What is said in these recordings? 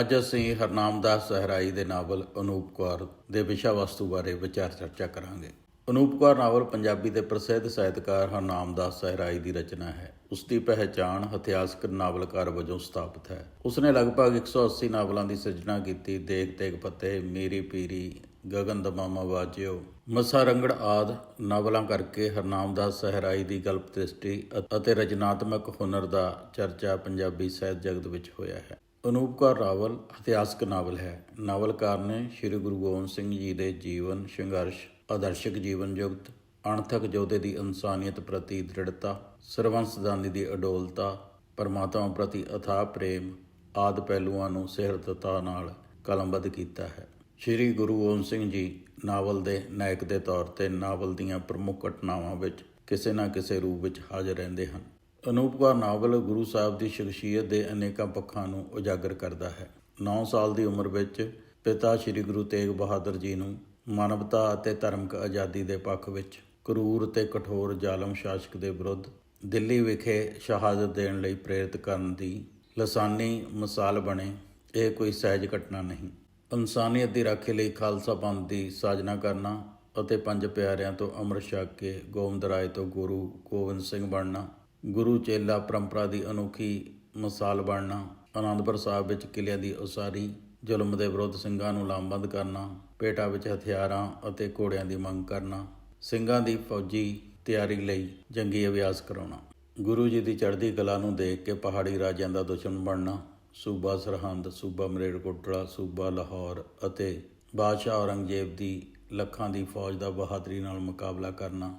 ਅੱਜ ਅਸੀਂ ਹਰਨਾਮਦਾਸ ਸਹਰਾਈ ਦੇ ਨਾਵਲ ਅਨੂਪ ਕੌਰ ਦੇ ਵਿਸ਼ਾ ਵਸਤੂ ਬਾਰੇ ਵਿਚਾਰ ਚਰਚਾ ਕਰਾਂਗੇ। ਅਨੂਪ ਕੌਰ ਨਾਵਲ ਪੰਜਾਬੀ ਦੇ ਪ੍ਰਸਿੱਧ ਸਾਹਿਤਕਾਰ ਹਰਨਾਮਦਾਸ ਸਹਰਾਈ ਦੀ ਰਚਨਾ ਹੈ। ਉਸ ਦੀ ਪਹਿਚਾਣ ਇਤਿਹਾਸਕ ਨਾਵਲਕਾਰ ਵਜੋਂ ਸਥਾਪਿਤ ਹੈ। ਉਸਨੇ ਲਗਭਗ 180 ਨਾਵਲਾਂ ਦੀ ਸਿਰਜਣਾ ਕੀਤੀ ਦੇਖ ਤੇਗ ਪੱਤੇ, ਮੇਰੀ ਪੀਰੀ, ਗਗਨ ਦਮਾਮਾ ਵਾਜਿਓ, ਮਸਾ ਰੰਗੜ ਆਦ ਨਾਵਲਾਂ ਕਰਕੇ ਹਰਨਾਮਦਾਸ ਸਹਰਾਈ ਦੀ ਗਲਪ ਦ੍ਰਿਸ਼ਟੀ ਅ- ਅਤੇ ਰਚਨਾਤਮਕ ਹੁਨਰ ਦਾ ਚਰਚਾ ਪੰਜਾਬੀ ਸਾਹਿਤ ਜਗਤ ਵਿੱਚ ਹੋਇਆ ਹੈ। ਅਨੂਪ ਕੌਰ ਨਾਵਲ ਇਤਿਹਾਸਕ ਨਾਵਲ ਹੈ। ਨਾਵਲਕਾਰ ਨੇ ਸ੍ਰੀ ਗੁਰੂ ਗੋਬਿੰਦ ਸਿੰਘ ਜੀ ਦੇ ਜੀਵਨ, ਸੰਘਰਸ਼, ਆਦਰਸ਼ਕ ਜੀਵਨ ਯੁਕਤ ਅਣਥਕ ਜੋਧੇ ਦੀ ਇਨਸਾਨੀਅਤ ਪ੍ਰਤੀ ਦ੍ਰਿੜਤਾ ਸਰਵੰਸਦਾਨੀ ਦੀ ਅਡੋਲਤਾ, ਪਰਮਾਤਮਾ ਪ੍ਰਤੀ ਅਥਾਹ ਪ੍ਰੇਮ ਆਦ ਪਹਿਲੂਆਂ ਨੂੰ ਸਿਹਰਤਤਾ ਨਾਲ ਕਲਮਬੱਧ ਕੀਤਾ ਹੈ। ਸ੍ਰੀ ਗੁਰੂ ਗੋਬਿੰਦ ਸਿੰਘ ਜੀ ਨਾਵਲ ਦੇ ਨਾਇਕ ਦੇ ਤੌਰ ਤੇ ਨਾਵਲ ਦੀਆਂ ਪ੍ਰਮੁੱਖ ਘਟਨਾਵਾਂ ਵਿੱਚ ਕਿਸੇ ਨਾ ਕਿਸੇ ਰੂਪ ਵਿੱਚ ਹਾਜ਼ਰ ਰਹਿੰਦੇ ਹਨ। ਅਨੂਪ ਕੌਰ ਨਾਵਲ ਗੁਰੂ ਸਾਹਿਬ ਦੀ ਸ਼ਖਸੀਅਤ ਦੇ ਅਨੇਕਾਂ ਪੱਖਾਂ ਨੂੰ ਉਜਾਗਰ ਕਰਦਾ ਹੈ। 9 ਸਾਲ ਦੀ ਉਮਰ ਵਿੱਚ ਪਿਤਾ ਸ੍ਰੀ ਗੁਰੂ ਤੇਗ ਬਹਾਦਰ ਜੀ ਨੂੰ ਮਾਨਵਤਾ ਅਤੇ ਧਰਮਕ ਆਜ਼ਾਦੀ ਦੇ ਪੱਖ ਵਿੱਚ ਕਰੂਰ ਤੇ ਕਠੋਰ ਜ਼ਾਲਮ ਸ਼ਾਸਕ ਦੇ ਵਿਰੁੱਧ ਦਿੱਲੀ ਵਿਖੇ ਸ਼ਹਾਦਤ ਦੇਣ ਲਈ ਪ੍ਰੇਰਿਤ ਕਰਨ ਦੀ ਲਸਾਨੀ ਮਿਸਾਲ ਬਣੇ, ਇਹ ਕੋਈ ਸਹਿਜ ਘਟਨਾ ਨਹੀਂ। ਇਨਸਾਨੀਅਤ ਦੀ ਰਾਖੀ ਲਈ ਖਾਲਸਾ ਪੰਥ ਦੀ ਸਾਜਨਾ ਕਰਨਾ ਅਤੇ ਪੰਜ ਪਿਆਰਿਆਂ ਤੋਂ ਅੰਮ੍ਰਿਤ ਛਕ ਕੇ ਗੋਬਿੰਦ ਰਾਏ ਤੋਂ ਗੁਰੂ ਗੋਬਿੰਦ ਸਿੰਘ ਬਣਨਾ ਗੁਰੂ ਚੇਲਾ ਪਰੰਪਰਾ ਦੀ ਅਨੋਖੀ ਮਿਸਾਲ ਬਣਨਾ, ਆਨੰਦਪੁਰ ਸਾਹਿਬ ਵਿੱਚ ਕਿਲਿਆਂ ਦੀ ਉਸਾਰੀ, ਜ਼ੁਲਮ ਦੇ ਵਿਰੁੱਧ ਸਿੰਘਾਂ ਨੂੰ ਲਾਮਬੰਦ ਕਰਨਾ, ਪੇਟਾ ਵਿੱਚ ਹਥਿਆਰਾਂ ਅਤੇ ਘੋੜਿਆਂ ਦੀ ਮੰਗ ਕਰਨਾ, ਸਿੰਘਾਂ ਦੀ ਫੌਜੀ ਤਿਆਰੀ ਲਈ ਜੰਗੀ ਅਭਿਆਸ ਕਰਾਉਣਾ, ਗੁਰੂ ਜੀ ਦੀ ਚੜ੍ਹਦੀ ਕਲਾ ਨੂੰ ਦੇਖ ਕੇ ਪਹਾੜੀ ਰਾਜਿਆਂ ਦਾ ਦੁਸ਼ਮਣ ਬਣਨਾ, ਸੂਬਾ ਸਰਹੰਦ, ਸੂਬਾ ਮਰੇੜਕੋਟਲਾ ਸੂਬਾ ਲਾਹੌਰ ਅਤੇ ਬਾਦਸ਼ਾਹ ਔਰੰਗਜ਼ੇਬ ਦੀ ਲੱਖਾਂ ਦੀ ਫੌਜ ਦਾ ਬਹਾਦਰੀ ਨਾਲ ਮੁਕਾਬਲਾ ਕਰਨਾ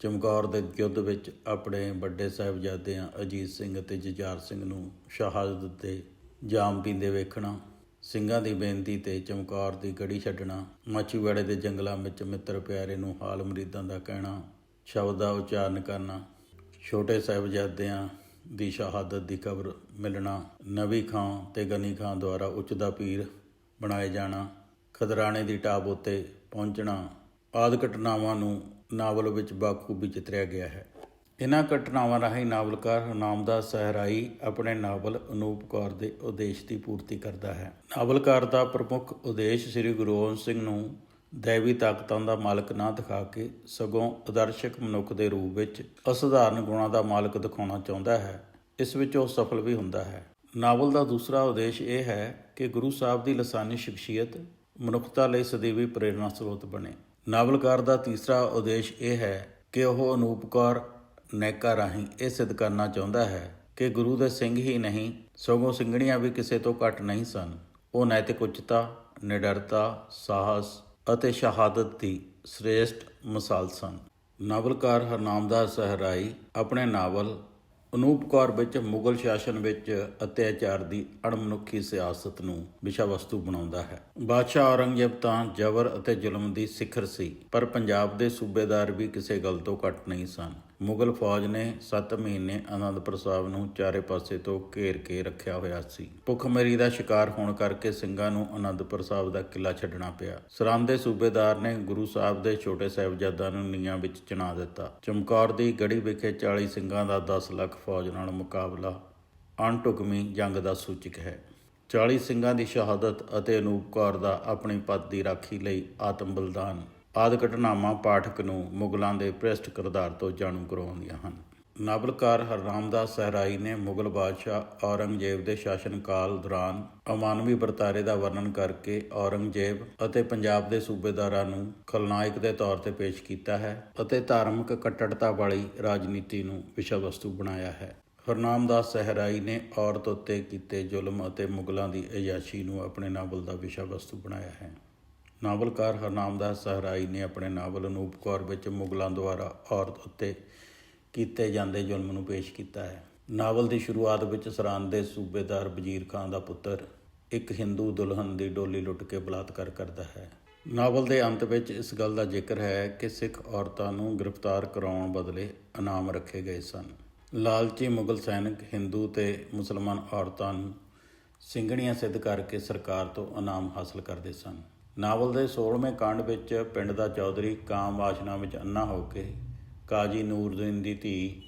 ਚਮਕੌਰ ਦੇ ਯੁੱਧ ਵਿੱਚ ਆਪਣੇ ਵੱਡੇ ਸਾਹਿਬਜ਼ਾਦਿਆਂ ਅਜੀਤ ਸਿੰਘ ਅਤੇ ਜਜਾਰ ਸਿੰਘ ਨੂੰ ਸ਼ਹਾਦਤ ਦੇ ਜਾਮ ਪੀਂਦੇ ਵੇਖਣਾ, ਸਿੰਘਾਂ ਦੀ ਬੇਨਤੀ ਤੇ ਚਮਕੌਰ ਦੀ ਗੜੀ ਛੱਡਣਾ ਮਾਚੀਵਾੜੇ ਦੇ ਜੰਗਲਾਂ ਵਿੱਚ ਮਿੱਤਰ ਪਿਆਰੇ ਨੂੰ ਹਾਲ ਮਰੀਦਾਂ ਦਾ ਕਹਿਣਾ, ਸ਼ਬਦ ਦਾ ਉਚਾਰਨ ਕਰਨਾ, ਛੋਟੇ ਸਾਹਿਬਜ਼ਾਦਿਆਂ ਦੀ ਸ਼ਹਾਦਤ ਦੀ ਖਬਰ ਮਿਲਣਾ, ਨਵੀ ਖਾਂ ਤੇ ਗਨੀ ਖਾਂ ਦੁਆਰਾ ਉੱਚ ਦਾ ਪੀਰ ਬਣਾਏ ਜਾਣਾ, ਖਦਰਾਣੇ ਦੀ ਟਾਪ ਉੱਤੇ ਪਹੁੰਚਣਾ ਆਦਿ ਘਟਨਾਵਾਂ ਨੂੰ ਨਾਵਲ ਵਿੱਚ ਬਾਖੂਬੀ ਚਿਤਰਿਆ ਗਿਆ ਹੈ। ਇਹਨਾਂ ਘਟਨਾਵਾਂ ਰਾਹੀਂ ਨਾਵਲਕਾਰ ਹਰਨਾਮਦਾਸ ਸਹਰਾਈ ਆਪਣੇ ਨਾਵਲ ਅਨੂਪ ਕੌਰ ਦੇ ਉਦੇਸ਼ ਦੀ ਪੂਰਤੀ ਕਰਦਾ ਹੈ। ਨਾਵਲਕਾਰ ਦਾ ਪ੍ਰਮੁੱਖ ਉਦੇਸ਼ ਸ੍ਰੀ ਗੁਰੂ ਗੋਬਿੰਦ ਸਿੰਘ ਨੂੰ ਦੇਵੀ ਤਾਕਤਾਂ ਦਾ ਮਾਲਕ ਨਾ ਦਿਖਾ ਕੇ ਸਗੋਂ ਆਦਰਸ਼ਕ ਮਨੁੱਖ ਦੇ ਰੂਪ ਵਿੱਚ ਅਸਧਾਰਨ ਗੁਣਾਂ ਦਾ ਮਾਲਕ ਦਿਖਾਉਣਾ ਚਾਹੁੰਦਾ ਹੈ, ਇਸ ਵਿੱਚ ਉਹ ਸਫਲ ਵੀ ਹੁੰਦਾ ਹੈ। ਨਾਵਲ ਦਾ ਦੂਸਰਾ ਉਦੇਸ਼ ਇਹ ਹੈ ਕਿ ਗੁਰੂ ਸਾਹਿਬ ਦੀ ਲਸਾਨੀ ਸ਼ਖਸੀਅਤ ਮਨੁੱਖਤਾ ਲਈ ਸਦੀਵੀ ਪ੍ਰੇਰਣਾ ਸਰੋਤ ਬਣੇ। ਨਾਵਲਕਾਰ ਦਾ ਤੀਸਰਾ ਉਦੇਸ਼ ਇਹ ਹੈ ਕਿ ਉਹ ਅਨੂਪ ਕੌਰ ਨੈਕਾ ਰਾਹੀਂ ਇਹ ਸਿੱਧ ਕਰਨਾ ਚਾਹੁੰਦਾ ਹੈ ਕਿ ਗੁਰੂ ਦੇ ਸਿੰਘ ਹੀ ਨਹੀਂ, ਸਗੋਂ ਸਿੰਘਣੀਆਂ ਵੀ ਕਿਸੇ ਤੋਂ ਘੱਟ ਨਹੀਂ ਸਨ। ਉਹ ਨੈਤਿਕ ਉੱਚਤਾ ਨਿਡਰਤਾ, ਸਾਹਸ ਅਤੇ ਸ਼ਹਾਦਤ ਦੀ ਸ੍ਰੇਸ਼ਟ ਮਿਸਾਲ ਸਨ। ਨਾਵਲਕਾਰ ਹਰਨਾਮਦਾਸ ਸਹਰਾਈ ਆਪਣੇ ਨਾਵਲ ਅਨੂਪ ਕੌਰ ਵਿੱਚ, ਮੁਗਲ ਸ਼ਾਸਨ ਵਿੱਚ ਅਤਿਆਚਾਰ ਦੀ ਅਣਮਨੁੱਖੀ ਸਿਆਸਤ ਨੂੰ ਵਿਸ਼ਾ ਵਸਤੂ ਬਣਾਉਂਦਾ ਹੈ। ਬਾਦਸ਼ਾਹ ਔਰੰਗਜ਼ੇਬ ਤਾਂ ਜ਼ਬਰ ਅਤੇ ਜ਼ੁਲਮ ਦੀ ਸਿਖਰ ਸੀ, ਪਰ ਪੰਜਾਬ ਦੇ ਸੂਬੇਦਾਰ ਵੀ ਕਿਸੇ ਗੱਲ ਤੋਂ ਘੱਟ ਨਹੀਂ ਸਨ। ਮੁਗਲ ਫੌਜ ਨੇ 7 ਮਹੀਨੇ ਆਨੰਦਪੁਰ ਸਾਹਿਬ ਨੂੰ ਚਾਰੇ ਪਾਸੇ ਤੋਂ ਘੇਰ ਕੇ ਰੱਖਿਆ ਹੋਇਆ ਸੀ। ਭੁੱਖਮਰੀ ਦਾ ਸ਼ਿਕਾਰ ਹੋਣ ਕਰਕੇ ਸਿੰਘਾਂ ਨੂੰ ਆਨੰਦਪੁਰ ਸਾਹਿਬ ਦਾ ਕਿਲਾ ਛੱਡਣਾ ਪਿਆ। ਸਰਹੰਦ ਦੇ ਸੂਬੇਦਾਰ ਨੇ ਗੁਰੂ ਸਾਹਿਬ ਦੇ ਛੋਟੇ ਸਾਹਿਬਜ਼ਾਦਿਆਂ ਨੂੰ ਨੀਹਾਂ ਵਿੱਚ ਚਿਣਾ ਦਿੱਤਾ। ਚਮਕੌਰ ਦੀ ਗੜੀ ਵਿਖੇ 40 ਸਿੰਘਾਂ ਦਾ 10 ਲੱਖ ਫੌਜ ਨਾਲ ਮੁਕਾਬਲਾ ਅਣਢੁਕਵੀਂ ਜੰਗ ਦਾ ਸੂਚਕ ਹੈ। 40 ਸਿੰਘਾਂ ਦੀ ਸ਼ਹਾਦਤ ਅਤੇ ਅਨੂਪ ਕੌਰ ਦਾ ਆਪਣੀ ਪਤ ਦੀ ਰਾਖੀ ਲਈ ਆਤਮ ਬਲਿਦਾਨ ਆਦਿ ਘਟਨਾਵਾਂ ਪਾਠਕ ਨੂੰ ਮੁਗਲਾਂ ਦੇ ਭ੍ਰਿਸ਼ਟ ਕਿਰਦਾਰ ਤੋਂ ਜਾਣੂ ਕਰਵਾਉਂਦੀਆਂ ਹਨ। ਨਾਵਲਕਾਰ ਹਰਨਾਮਦਾਸ ਸਹਰਾਈ ਨੇ ਮੁਗਲ ਬਾਦਸ਼ਾਹ ਔਰੰਗਜ਼ੇਬ ਦੇ ਸ਼ਾਸਨ ਕਾਲ ਦੌਰਾਨ ਅਮਾਨਵੀ ਵਰਤਾਰੇ ਦਾ ਵਰਣਨ ਕਰਕੇ ਔਰੰਗਜ਼ੇਬ ਅਤੇ ਪੰਜਾਬ ਦੇ ਸੂਬੇਦਾਰਾਂ ਨੂੰ ਖਲਨਾਇਕ ਦੇ ਤੌਰ ਤੇ ਪੇਸ਼ ਕੀਤਾ ਹੈ ਅਤੇ ਧਾਰਮਿਕ ਕੱਟੜਤਾ ਵਾਲੀ ਰਾਜਨੀਤੀ ਨੂੰ ਵਿਸ਼ਾ ਵਸਤੂ ਬਣਾਇਆ ਹੈ। ਹਰਨਾਮਦਾਸ ਸਹਰਾਈ ਨੇ ਔਰਤ ਉੱਤੇ ਕੀਤੇ ਜ਼ੁਲਮ ਅਤੇ ਮੁਗਲਾਂ ਦੀ ਅਯਾਸ਼ੀ ਨੂੰ ਆਪਣੇ ਨਾਵਲ ਦਾ ਵਿਸ਼ਾ ਵਸਤੂ ਬਣਾਇਆ ਹੈ। ਨਾਵਲਕਾਰ ਹਰਨਾਮਦਾਸ ਸਹਰਾਈ ਨੇ ਆਪਣੇ ਨਾਵਲ ਅਨੂਪ ਕੌਰ ਵਿੱਚ ਮੁਗਲਾਂ ਦੁਆਰਾ ਔਰਤ ਉੱਤੇ ਕੀਤੇ ਜਾਂਦੇ ਜ਼ੁਲਮ ਨੂੰ ਪੇਸ਼ ਕੀਤਾ ਹੈ। ਨਾਵਲ ਦੀ ਸ਼ੁਰੂਆਤ ਵਿੱਚ ਸਰਹੰਦ ਦੇ ਸੂਬੇਦਾਰ ਵਜ਼ੀਰ ਖਾਨ ਦਾ ਪੁੱਤਰ ਇੱਕ ਹਿੰਦੂ ਦੁਲਹਨ ਦੀ ਡੋਲੀ ਲੁੱਟ ਕੇ ਬਲਾਤਕਾਰ ਕਰਦਾ ਹੈ। ਨਾਵਲ ਦੇ ਅੰਤ ਵਿੱਚ ਇਸ ਗੱਲ ਦਾ ਜ਼ਿਕਰ ਹੈ ਕਿ ਸਿੱਖ ਔਰਤਾਂ ਨੂੰ ਗ੍ਰਿਫਤਾਰ ਕਰਾਉਣ ਬਦਲੇ ਇਨਾਮ ਰੱਖੇ ਗਏ ਸਨ। ਲਾਲਚੀ ਮੁਗਲ ਸੈਨਿਕ, ਹਿੰਦੂ ਤੇ ਮੁਸਲਮਾਨ ਔਰਤਾਂ ਨੂੰ ਸਿੰਘਣੀਆਂ ਸਿੱਧ ਕਰਕੇ ਸਰਕਾਰ ਤੋਂ ਇਨਾਮ ਹਾਸਲ ਕਰਦੇ ਸਨ। ਨਾਵਲ ਦੇ 16ਵੇਂ ਕਾਂਡ ਵਿੱਚ ਪਿੰਡ ਦਾ ਚੌਧਰੀ ਕਾਮ ਵਾਸ਼ਨਾ ਵਿੱਚ ਅੰਨਾ ਹੋ ਕੇ ਕਾਜੀ ਨੂਰਦੀਨ ਦੀ ਧੀ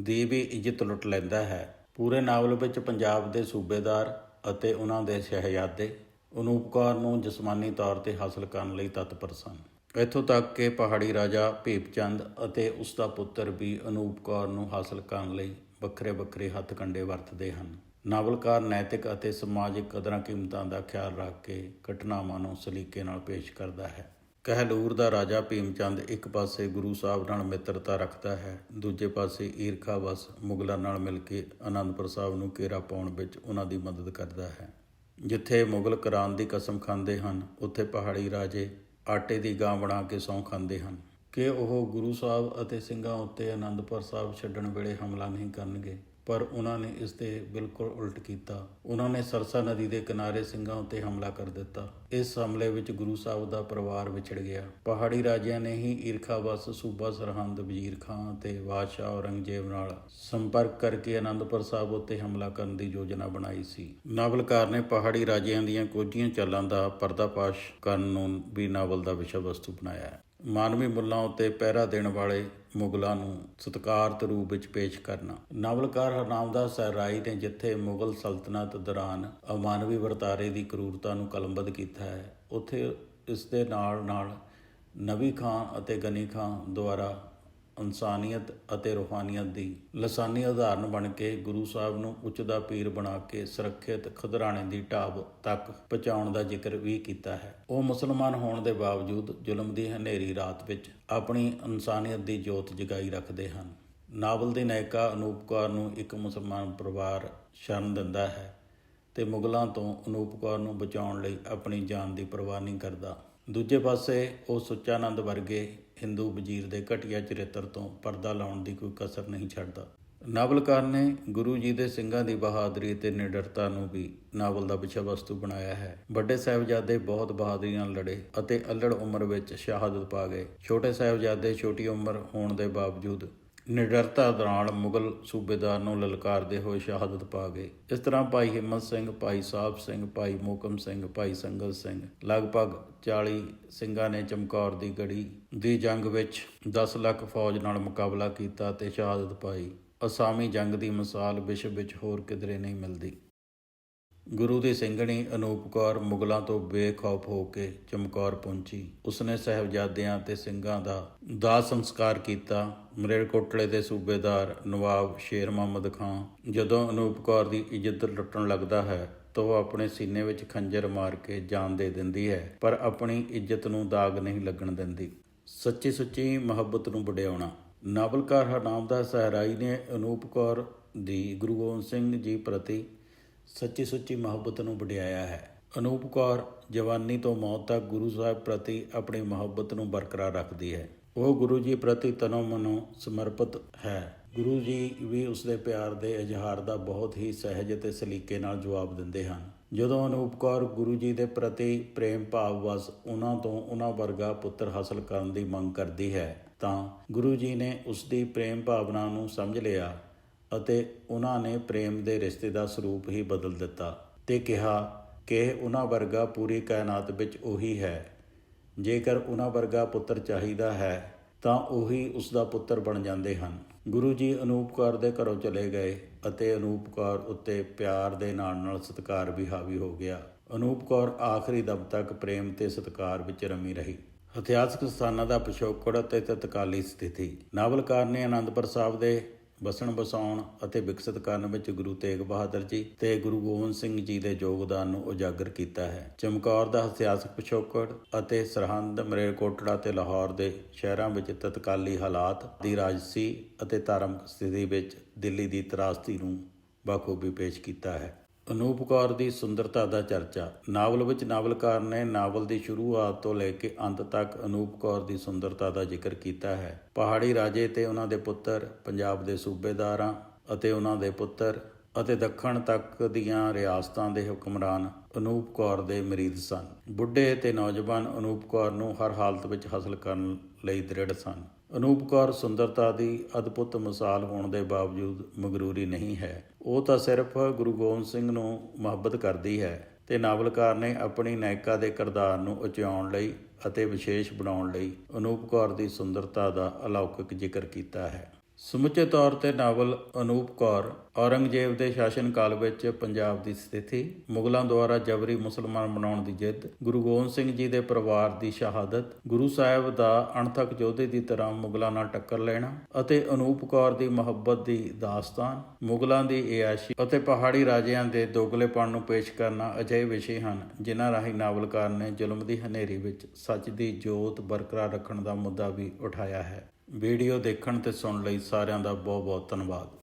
ਦੀ ਵੀ ਇੱਜ਼ਤ ਲੁੱਟ ਲੈਂਦਾ ਹੈ। ਪੂਰੇ ਨਾਵਲ ਵਿੱਚ ਪੰਜਾਬ ਦੇ ਸੂਬੇਦਾਰ ਅਤੇ ਉਹਨਾਂ ਦੇ ਸ਼ਹਿਜ਼ਾਦੇ ਅਨੂਪ ਕੌਰ ਨੂੰ ਜਿਸਮਾਨੀ ਤੌਰ ਤੇ ਹਾਸਲ ਕਰਨ ਲਈ ਤਤਪਰ ਸਨ। ਇੱਥੋਂ ਤੱਕ ਕਿ ਪਹਾੜੀ ਰਾਜਾ ਭੀਪਚੰਦ ਅਤੇ ਉਸ ਦਾ ਪੁੱਤਰ ਵੀ ਅਨੂਪ ਕੌਰ ਨੂੰ ਹਾਸਲ ਕਰਨ ਲਈ ਵੱਖਰੇ ਵੱਖਰੇ ਹੱਥ ਕੰਡੇ ਵਰਤਦੇ ਹਨ। ਨਾਵਲਕਾਰ, ਨੈਤਿਕ ਅਤੇ ਸਮਾਜਿਕ ਕਦਰਾਂ ਕੀਮਤਾਂ ਦਾ ਖਿਆਲ ਰੱਖ ਕੇ ਘਟਨਾਵਾਂ ਨੂੰ ਸਲੀਕੇ ਨਾਲ ਪੇਸ਼ ਕਰਦਾ ਹੈ। ਕਹਿਲੂਰ ਦਾ ਰਾਜਾ ਭੀਮਚੰਦ ਇੱਕ ਪਾਸੇ ਗੁਰੂ ਸਾਹਿਬ ਨਾਲ ਮਿੱਤਰਤਾ ਰੱਖਦਾ ਹੈ, ਦੂਜੇ ਪਾਸੇ ਈਰਖਾ ਈਰਖਾਵਸ ਮੁਗਲਾਂ ਨਾਲ ਮਿਲ ਕੇ ਆਨੰਦਪੁਰ ਸਾਹਿਬ ਨੂੰ ਘੇਰਾ ਪਾਉਣ ਵਿੱਚ ਉਹਨਾਂ ਦੀ ਮਦਦ ਕਰਦਾ ਹੈ। ਜਿੱਥੇ ਮੁਗਲ ਕੁਰਾਨ ਦੀ ਕਸਮ ਖਾਂਦੇ ਹਨ, ਉੱਥੇ ਪਹਾੜੀ ਰਾਜੇ ਆਟੇ ਦੀ ਗਾਂ ਬਣਾ ਕੇ ਸੌਂ ਖਾਂਦੇ ਹਨ। ਕਿ ਉਹ ਗੁਰੂ ਸਾਹਿਬ ਅਤੇ ਸਿੰਘਾਂ ਉੱਤੇ ਆਨੰਦਪੁਰ ਸਾਹਿਬ ਛੱਡਣ ਵੇਲੇ ਹਮਲਾ ਨਹੀਂ ਕਰਨਗੇ। ਪਰ ਉਹਨਾਂ ਨੇ ਇਸ 'ਤੇ ਬਿਲਕੁਲ ਉਲਟ ਕੀਤਾ। ਉਹਨਾਂ ਨੇ ਸਰਸਾ ਨਦੀ ਦੇ ਕਿਨਾਰੇ ਸਿੰਘਾਂ ਉੱਤੇ ਹਮਲਾ ਕਰ ਦਿੱਤਾ। ਇਸ ਹਮਲੇ ਵਿੱਚ ਗੁਰੂ ਸਾਹਿਬ ਦਾ ਪਰਿਵਾਰ ਵਿਛੜ ਗਿਆ। ਪਹਾੜੀ ਰਾਜਿਆਂ ਨੇ ਹੀ ਈਰਖਾਵਸ, ਸੂਬਾ ਸਰਹੰਦ, ਵਜ਼ੀਰ ਖਾਂ ਤੇ ਬਾਦਸ਼ਾਹ ਔਰੰਗਜ਼ੇਬ ਨਾਲ ਸੰਪਰਕ ਕਰਕੇ ਆਨੰਦਪੁਰ ਸਾਹਿਬ ਉੱਤੇ ਹਮਲਾ ਕਰਨ ਦੀ ਯੋਜਨਾ ਬਣਾਈ ਸੀ। ਨਾਵਲਕਾਰ ਨੇ ਪਹਾੜੀ ਰਾਜਿਆਂ ਦੀਆਂ ਕੋਝੀਆਂ ਚਾਲਾਂ ਦਾ ਪਰਦਾਫਾਸ਼ ਕਰਨ ਨੂੰ ਵੀ ਨਾਵਲ ਦਾ ਵਿਸ਼ਾ ਵਸਤੂ ਬਣਾਇਆ। ਹੈ ਮਾਨਵੀ ਮੁੱਲਾਂ ਉੱਤੇ ਪਹਿਰਾ ਦੇਣ ਵਾਲੇ ਮੁਗਲਾਂ ਨੂੰ ਸਤਿਕਾਰਤ ਰੂਪ ਵਿੱਚ ਪੇਸ਼ ਕਰਨਾ। ਨਾਵਲਕਾਰ ਹਰਨਾਮਦਾਸ ਸਹਿਰਾਈ ਨੇ ਜਿੱਥੇ ਮੁਗਲ ਸਲਤਨਤ ਦੌਰਾਨ ਅਮਾਨਵੀ ਵਰਤਾਰੇ ਦੀ ਕਰੂਰਤਾ ਨੂੰ ਕਲਮਬੱਧ ਕੀਤਾ ਹੈ, ਉੱਥੇ ਇਸ ਦੇ ਨਾਲ ਨਾਲ ਨਵੀ ਖਾਂ ਅਤੇ ਗਨੀ ਖਾਂ ਦੁਆਰਾ ਇਨਸਾਨੀਅਤ ਅਤੇ ਰੂਹਾਨੀਅਤ ਦੀ ਲਸਾਨੀ ਉਦਾਹਰਨ ਬਣ ਕੇ ਗੁਰੂ ਸਾਹਿਬ ਨੂੰ ਉੱਚ ਦਾ ਪੀਰ ਬਣਾ ਕੇ ਸੁਰੱਖਿਅਤ ਖਦਰਾਣੇ ਦੀ ਢਾਬ ਤੱਕ ਪਹੁੰਚਾਉਣ ਦਾ ਜ਼ਿਕਰ ਵੀ ਕੀਤਾ ਹੈ। ਉਹ ਮੁਸਲਮਾਨ ਹੋਣ ਦੇ ਬਾਵਜੂਦ ਜ਼ੁਲਮ ਦੀ ਹਨੇਰੀ ਰਾਤ ਵਿੱਚ ਆਪਣੀ ਇਨਸਾਨੀਅਤ ਦੀ ਜੋਤ ਜਗਾਈ ਰੱਖਦੇ ਹਨ। ਨਾਵਲ ਦੀ ਨਾਇਕਾ ਅਨੂਪ ਕੌਰ ਨੂੰ ਇੱਕ ਮੁਸਲਮਾਨ ਪਰਿਵਾਰ ਸ਼ਰਨ ਦਿੰਦਾ ਹੈ ਤੇ ਮੁਗਲਾਂ ਤੋਂ ਅਨੂਪ ਕੌਰ ਨੂੰ ਬਚਾਉਣ ਲਈ ਆਪਣੀ ਜਾਨ ਦੀ ਪਰਵਾਹ ਨਹੀਂ ਕਰਦਾ। ਦੂਜੇ ਪਾਸੇ ਉਹ ਸੁੱਚਾਨੰਦ ਵਰਗੇ ਹਿੰਦੂ ਵਜ਼ੀਰ ਦੇ ਘਟੀਆ ਚਰਿੱਤਰ ਤੋਂ ਪਰਦਾ ਲਾਉਣ ਦੀ ਕੋਈ ਕਸਰ ਨਹੀਂ ਛੱਡਦਾ। ਨਾਵਲਕਾਰ ਨੇ ਗੁਰੂ ਜੀ ਦੇ ਸਿੰਘਾਂ ਦੀ ਬਹਾਦਰੀ ਤੇ ਨਿਡਰਤਾ ਨੂੰ ਵੀ ਨਾਵਲ ਦਾ ਵਿਸ਼ਾ ਵਸਤੂ ਬਣਾਇਆ ਹੈ। ਵੱਡੇ ਸਾਹਿਬਜ਼ਾਦੇ ਬਹੁਤ ਬਹਾਦਰੀ ਨਾਲ ਲੜੇ ਅਤੇ ਅਲੜ ਉਮਰ ਵਿੱਚ ਸ਼ਹਾਦਤ ਪਾ ਗਏ। ਛੋਟੇ ਸਾਹਿਬਜ਼ਾਦੇ ਛੋਟੀ ਉਮਰ ਹੋਣ ਦੇ ਬਾਵਜੂਦ ਨਿਡਰਤਾ ਦੌਰਾਨ ਮੁਗਲ ਸੂਬੇਦਾਰ ਨੂੰ ਲਲਕਾਰਦੇ ਹੋਏ ਸ਼ਹਾਦਤ ਪਾ ਗਏ। ਇਸ ਤਰ੍ਹਾਂ ਭਾਈ ਹਿੰਮਤ ਸਿੰਘ, ਭਾਈ ਸਾਹਿਬ ਸਿੰਘ, ਭਾਈ ਮੋਕਮ ਸਿੰਘ, ਭਾਈ ਸੰਗਤ ਸਿੰਘ, ਲਗਭਗ 40 ਸਿੰਘਾਂ ਨੇ ਚਮਕੌਰ ਦੀ ਗੜੀ ਦੀ ਜੰਗ ਵਿੱਚ 10 ਲੱਖ ਫੌਜ ਨਾਲ ਮੁਕਾਬਲਾ ਕੀਤਾ ਤੇ ਸ਼ਹਾਦਤ ਪਾਈ। ਅਸਾਮੀ ਜੰਗ ਦੀ ਮਿਸਾਲ ਵਿਸ਼ਵ ਵਿੱਚ ਹੋਰ ਕਿਧਰੇ ਨਹੀਂ ਮਿਲਦੀ। ਗੁਰੂ ਦੀ ਸਿੰਘਣੀ ਅਨੂਪ ਕੌਰ ਮੁਗਲਾਂ ਤੋਂ ਬੇਖੌਫ ਹੋ ਕੇ ਚਮਕੌਰ ਪਹੁੰਚੀ। ਉਸਨੇ ਸਹਿਬਜ਼ਾਦਿਆਂ ਤੇ ਸਿੰਘਾਂ ਦਾ ਦਾਹ ਸੰਸਕਾਰ ਕੀਤਾ। ਮਰੇਲਕੋਟਲੇ ਦੇ ਸੂਬੇਦਾਰ ਨਵਾਬ ਸ਼ੇਰ ਮੁਹੰਮਦ ਖਾਨ ਜਦੋਂ ਅਨੂਪ ਕੌਰ ਦੀ ਇੱਜ਼ਤ ਲੁੱਟਣ ਲੱਗਦਾ ਹੈ, ਤਾਂ ਉਹ ਆਪਣੇ ਸੀਨੇ ਵਿੱਚ ਖੰਜਰ ਮਾਰ ਕੇ ਜਾਨ ਦੇ ਦਿੰਦੀ ਹੈ, ਪਰ ਆਪਣੀ ਇੱਜ਼ਤ ਨੂੰ ਦਾਗ ਨਹੀਂ ਲੱਗਣ ਦਿੰਦੀ। ਸੱਚੀ ਸੁੱਚੀ ਮੁਹੱਬਤ ਨੂੰ ਵਡਿਆਉਣਾ। ਨਾਵਲਕਾਰ ਹਰਨਾਮ ਦਾ ਸਹਿਰਾਈ ਨੇ ਅਨੂਪ ਕੌਰ ਦੀ ਗੁਰੂ ਗੋਬਿੰਦ ਸਿੰਘ ਜੀ ਪ੍ਰਤੀ ਸੱਚੀ ਸੁੱਚੀ ਮੁਹੱਬਤ ਨੂੰ ਵਡਿਆਇਆ ਹੈ। ਅਨੂਪ ਕੌਰ ਜਵਾਨੀ ਤੋਂ ਮੌਤ ਤੱਕ ਗੁਰੂ ਸਾਹਿਬ ਪ੍ਰਤੀ ਆਪਣੀ ਮੁਹੱਬਤ ਨੂੰ ਬਰਕਰਾਰ ਰੱਖਦੀ ਹੈ। ਉਹ ਗੁਰੂ ਜੀ ਪ੍ਰਤੀ ਤਨੋ ਮਨੋ ਸਮਰਪਿਤ ਹੈ। ਗੁਰੂ ਜੀ ਵੀ ਉਸ ਦੇ ਪਿਆਰ ਦੇ ਇਜ਼ਹਾਰ ਦਾ ਬਹੁਤ ਹੀ ਸਹਿਜ ਅਤੇ ਸਲੀਕੇ ਨਾਲ ਜਵਾਬ ਦਿੰਦੇ ਹਨ। ਜਦੋਂ ਅਨੂਪ ਕੌਰ ਗੁਰੂ ਜੀ ਦੇ ਪ੍ਰਤੀ ਪ੍ਰੇਮ ਭਾਵ ਵਸ ਉਹਨਾਂ ਤੋਂ ਉਹਨਾਂ ਵਰਗਾ ਪੁੱਤਰ ਹਾਸਲ ਕਰਨ ਦੀ ਮੰਗ ਕਰਦੀ ਹੈ, ਤਾਂ ਗੁਰੂ ਜੀ ਨੇ ਉਸ ਦੀ ਪ੍ਰੇਮ ਭਾਵਨਾ ਨੂੰ ਸਮਝ ਲਿਆ। ਅਤੇ ਉਹਨਾਂ ਨੇ ਪ੍ਰੇਮ ਦੇ ਰਿਸ਼ਤੇ ਦਾ ਸਰੂਪ ਹੀ ਬਦਲ ਦਿੱਤਾ ਤੇ ਕਿਹਾ, ਕਿ ਉਹਨਾਂ ਵਰਗਾ ਪੂਰੀ ਕਾਇਨਾਤ ਵਿੱਚ ਉਹੀ ਹੈ। ਜੇਕਰ ਉਹਨਾਂ ਵਰਗਾ ਪੁੱਤਰ ਚਾਹੀਦਾ ਹੈ, ਤਾਂ ਉਹੀ ਉਸ ਦਾ ਪੁੱਤਰ ਬਣ ਜਾਂਦੇ ਹਨ। ਗੁਰੂ ਜੀ ਅਨੂਪ ਕੌਰ ਦੇ ਘਰੋਂ ਚਲੇ ਗਏ ਅਤੇ ਅਨੂਪ ਕੌਰ ਉੱਤੇ ਪਿਆਰ ਦੇ ਨਾਲ ਨਾਲ ਸਤਿਕਾਰ ਵੀ ਹਾਵੀ ਹੋ ਗਿਆ। ਅਨੂਪ ਕੌਰ ਆਖਰੀ ਦਮ ਤੱਕ ਪ੍ਰੇਮ ਤੇ ਸਤਿਕਾਰ ਵਿੱਚ ਰਮੀ ਰਹੀ। ਇਤਿਹਾਸਕ ਸਥਾਨਾਂ ਦਾ ਪਿਛੋਕੜ ਅਤੇ ਤਤਕਾਲੀ ਸਥਿਤੀ। ਨਾਵਲਕਾਰ ਨੇ ਆਨੰਦਪੁਰ ਸਾਹਿਬ ਦੇ ਵਸਣ ਵਸਾਉਣ ਅਤੇ ਵਿਕਸਿਤ ਕਰਨ ਵਿੱਚ ਗੁਰੂ ਤੇਗ ਬਹਾਦਰ ਜੀ ਤੇ ਗੁਰੂ ਗੋਬਿੰਦ ਸਿੰਘ ਜੀ ਦੇ ਯੋਗਦਾਨ ਨੂੰ ਉਜਾਗਰ ਕੀਤਾ ਹੈ। ਚਮਕੌਰ ਦਾ ਇਤਿਹਾਸਕ ਪਿਛੋਕੜ ਅਤੇ ਸਰਹੰਦ ਮਰੇਲਕੋਟੜਾ ਤੇ ਲਾਹੌਰ ਦੇ ਸ਼ਹਿਰਾਂ ਵਿੱਚ ਤਤਕਾਲੀ ਹਾਲਾਤ ਦੀ ਰਾਜਸੀ ਅਤੇ ਧਾਰਮਿਕ ਸਥਿਤੀ ਵਿੱਚ ਦਿੱਲੀ ਦੀ ਤਰਾਸਦੀ ਨੂੰ ਬਾਖੂਬੀ ਪੇਸ਼ ਕੀਤਾ ਹੈ। ਅਨੂਪ ਕੌਰ ਦੀ ਸੁੰਦਰਤਾ ਦਾ ਚਰਚਾ। ਨਾਵਲ ਵਿੱਚ ਨਾਵਲਕਾਰ ਨੇ ਨਾਵਲ ਦੀ ਸ਼ੁਰੂਆਤ ਤੋਂ ਲੈ ਕੇ ਅੰਤ ਤੱਕ ਅਨੂਪ ਕੌਰ ਦੀ ਸੁੰਦਰਤਾ ਦਾ ਜ਼ਿਕਰ ਕੀਤਾ ਹੈ। ਪਹਾੜੀ ਰਾਜੇ ਤੇ ਉਹਨਾਂ ਦੇ ਪੁੱਤਰ, ਪੰਜਾਬ ਦੇ ਸੂਬੇਦਾਰਾਂ ਅਤੇ ਉਹਨਾਂ ਦੇ ਪੁੱਤਰ ਅਤੇ ਦੱਖਣ ਤੱਕ ਦੀਆਂ ਰਿਆਸਤਾਂ ਦੇ ਹੁਕਮਰਾਨ ਅਨੂਪ ਕੌਰ ਦੇ ਮਰੀਦ ਸਨ। ਬੁੱਢੇ ਤੇ ਨੌਜਵਾਨ ਅਨੂਪ ਕੌਰ ਨੂੰ ਹਰ ਹਾਲਤ ਵਿੱਚ ਹਾਸਲ ਕਰਨ ਲਈ ਦ੍ਰਿੜ ਸਨ। ਅਨੂਪ ਕੌਰ ਸੁੰਦਰਤਾ ਦੀ ਅਦਭੁਤ ਮਿਸਾਲ ਹੋਣ ਦੇ ਬਾਵਜੂਦ ਮਗਰੂਰੀ ਨਹੀਂ ਹੈ। ਉਹ ਤਾਂ ਸਿਰਫ ਗੁਰੂ ਗੋਬਿੰਦ ਸਿੰਘ ਨੂੰ ਮੁਹੱਬਤ ਕਰਦੀ ਹੈ ਤੇ ਨਾਵਲਕਾਰ ਨੇ ਆਪਣੀ ਨਾਇਕਾ ਦੇ ਕਿਰਦਾਰ ਨੂੰ ਉਚਾਉਣ ਲਈ ਅਤੇ ਵਿਸ਼ੇਸ਼ ਬਣਾਉਣ ਲਈ ਅਨੂਪ ਕੌਰ ਦੀ ਸੁੰਦਰਤਾ ਦਾ ਅਲੌਕਿਕ ਜ਼ਿਕਰ ਕੀਤਾ ਹੈ। ਸਮੁੱਚੇ ਤੌਰ ਤੇ ਨਾਵਲ ਅਨੂਪ ਕੌਰ, ਔਰੰਗਜ਼ੇਬ ਦੇ ਸ਼ਾਸਨ ਕਾਲ ਵਿੱਚ ਪੰਜਾਬ ਦੀ ਸਥਿਤੀ, ਮੁਗਲਾਂ ਦੁਆਰਾ ਜਬਰੀ ਮੁਸਲਮਾਨ ਬਣਾਉਣ ਦੀ ਜਿੱਦ, ਗੁਰੂ ਗੋਬਿੰਦ ਸਿੰਘ ਜੀ ਦੇ ਪਰਿਵਾਰ ਦੀ ਸ਼ਹਾਦਤ, ਗੁਰੂ ਸਾਹਿਬ ਦਾ ਅਣਥਕ ਯੋਧੇ ਦੀ ਤਰ੍ਹਾਂ ਮੁਗਲਾਂ ਨਾਲ ਟੱਕਰ ਲੈਣਾ ਅਤੇ ਅਨੂਪ ਕੌਰ ਦੀ ਮੁਹੱਬਤ ਦੀ ਦਾਸਤਾਨ, ਮੁਗਲਾਂ ਦੀ ਇਆਸ਼ੀ ਅਤੇ ਪਹਾੜੀ ਰਾਜਿਆਂ ਦੇ ਦੋਗਲੇਪਣ ਨੂੰ ਪੇਸ਼ ਕਰਨਾ ਅਜਿਹੇ ਵਿਸ਼ੇ ਹਨ, ਜਿਨ੍ਹਾਂ ਰਾਹੀਂ ਨਾਵਲਕਾਰ ਨੇ ਜ਼ੁਲਮ ਦੀ ਹਨੇਰੀ ਵਿੱਚ ਸੱਚ ਦੀ ਜੋਤ ਬਰਕਰਾਰ ਰੱਖਣ ਦਾ ਮੁੱਦਾ ਵੀ ਉਠਾਇਆ ਹੈ। ਵੀਡੀਓ ਦੇਖਣ ਤੇ ਸੁਣਨ ਲਈ ਸਾਰਿਆਂ ਦਾ ਬਹੁਤ ਬਹੁਤ ਧੰਨਵਾਦ।